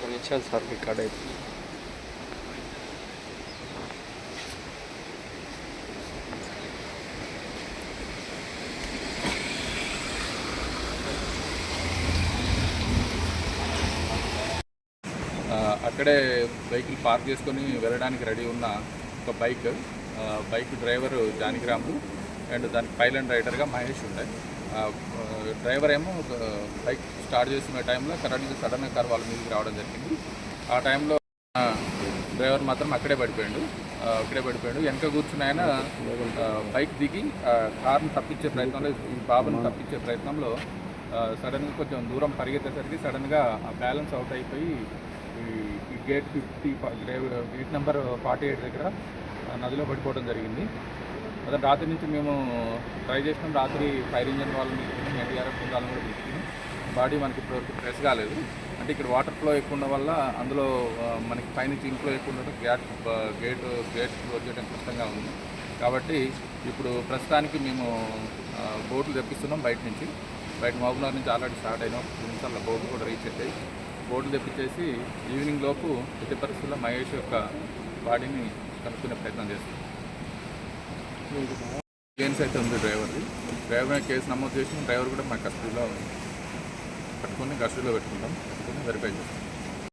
కొన్ని sir record అక్కడే బైక్లు పార్క్ చేసుకొని వెళ్ళడానికి రెడీ ఉన్న ఒక bike. Bike driver Janakiramu and దానికి పైలట్ రైడర్గా మహేష్ ఉండే. డ్రైవర్ ఏమో ఒక బైక్ స్టార్ట్ చేస్తున్న టైంలో కరెంట్గా సడన్గా కార్ వాళ్ళ మీదకి రావడం జరిగింది. ఆ టైంలో డ్రైవర్ మాత్రం అక్కడే పడిపోయాడు. అక్కడే పడిపోయాడు. వెనక కూర్చుని ఆయన బైక్ దిగి కార్ని తప్పించే ప్రయత్నంలో ఈ బాబుని తప్పించే ప్రయత్నంలో సడన్గా కొంచెం దూరం పరిగెత్తేసరికి సడన్గా ఆ బ్యాలెన్స్ అవుట్ అయిపోయి ఈ- gate fifty gate number forty eight దగ్గర నదిలో పడిపోవడం జరిగింది. అదే రాత్రి నుంచి మేము ట్రై చేసినాం. రాత్రి ఫైర్ ఇంజన్ వాళ్ళని ఎన్డీఆర్ఎఫ్ బృందాలను కూడా తీసుకున్నాం బాడీ మనకి ఇప్పటివరకు ప్రెస్ కాలేదు. అంటే ఇక్కడ వాటర్ ఫ్లో ఎక్కువ ఉండడం వల్ల అందులో మనకి పైనుంచి ఇంట్లో ఎక్కువ ఉండడం గ్యాట్ గేట్ గేట్ క్లోజ్ చేయడం కష్టంగా ఉంది. కాబట్టి ఇప్పుడు ప్రస్తుతానికి మేము బోట్లు తెప్పిస్తున్నాం బయట నుంచి. బయట మహబూబ్నగర్ నుంచి ఆల్రెడీ స్టార్ట్ అయినాం. రెండు నిమిషాల్లో బోట్లు కూడా రీచ్ అవుతాయి బోట్లు తెప్పించేసి ఈవినింగ్ లోపు ఎట్టి పరిస్థితుల్లో మహేష్ యొక్క బాడీని కనుక్కునే ప్రయత్నం చేస్తాం. కేన్స్ అయితే ఉంది డ్రైవర్ది. డ్రైవర్ కేసు నమోదు చేసి డ్రైవర్ కూడా మా కస్టడీలో పట్టుకొని కస్టడీలో పెట్టుకుంటాం. పెట్టుకొని వెరిఫై చేస్తాం.